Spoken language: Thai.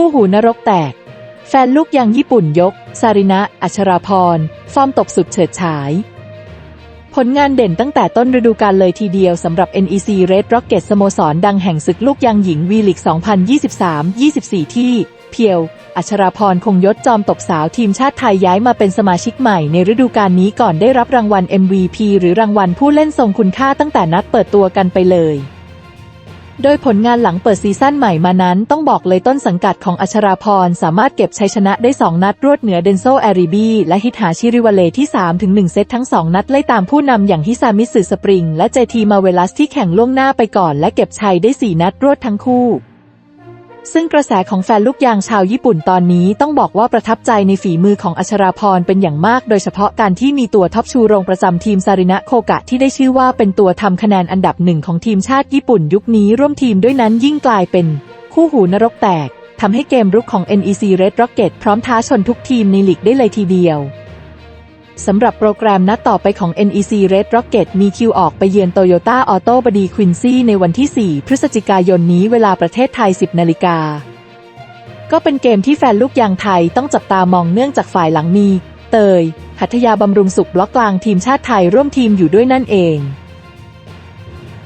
คู่หูนรกแตก แฟนลูกยังญี่ปุ่นยกซารินะ อัชราพร ฟอร์มตกสุดเฉิดฉาย ผลงานเด่นตั้งแต่ต้นฤดูกาลเลยทีเดียวสำหรับ NEC Red Rocket สโมสรดังแห่งศึกลูกยางหญิงวีลิก 2023-24 ที่ เพียว อัชราพรคงยศจอมตบสาวทีมชาติไทยย้ายมาเป็นสมาชิกใหม่ในฤดูกาลนี้ก่อนได้รับรางวัล MVP หรือรางวัลผู้เล่นทรงคุณค่าตั้งแต่นัดเปิดตัวกันไปเลย โดยผลงานหลังเปิดซีซั่นใหม่มานั้นต้องบอกเลยต้นสังกัดของอัชราพร สามารถเก็บชัยชนะได้ 2 นัดรวดเหนือเดนโซแอริบีและฮิตหาชิริวาเลที่ 3-1 เซตทั้ง 2 นัดไล่ตามผู้นำอย่างฮิซามิสึสปริง และเจทีมาเวลัสที่แข่งล่วงหน้าไปก่อน และเก็บชัยได้ 4 นัดรวดทั้งคู่ ซึ่งกระแสของแฟนลูกยางชาวญี่ปุ่นตอนนี้ต้องบอกว่าประทับใจในฝีมือของอัชราพรเป็นอย่างมาก โดยเฉพาะการที่มีตัวท็อปชูโรงประจำทีมซารินะโคกะที่ได้ชื่อว่าเป็นตัวทำคะแนนอันดับหนึ่งของทีมชาติญี่ปุ่นยุคนี้ร่วมทีมด้วยนั้นยิ่งกลายเป็น คู่หูนรกแตกทำให้เกมรุกของ NEC Red Rocket พร้อมท้าชนทุกทีมในลีกได้เลยทีเดียว สำหรับโปรแกรมนัดต่อไปของ NEC Red Rocket มีคิวออกไปเยือนโตโยต้าออโต้บดีควินซี่ในวันที่ 4 พฤศจิกายนนี้เวลาประเทศไทย 10 นาฬิกา ก็เป็นเกมที่แฟนลูกยางไทยต้องจับตามองเนื่องจากฝ่ายหลังมี เตย หัตยาบำรุงสุขบล็อกกลางทีมชาติไทยร่วมทีมอยู่ด้วยนั่นเอง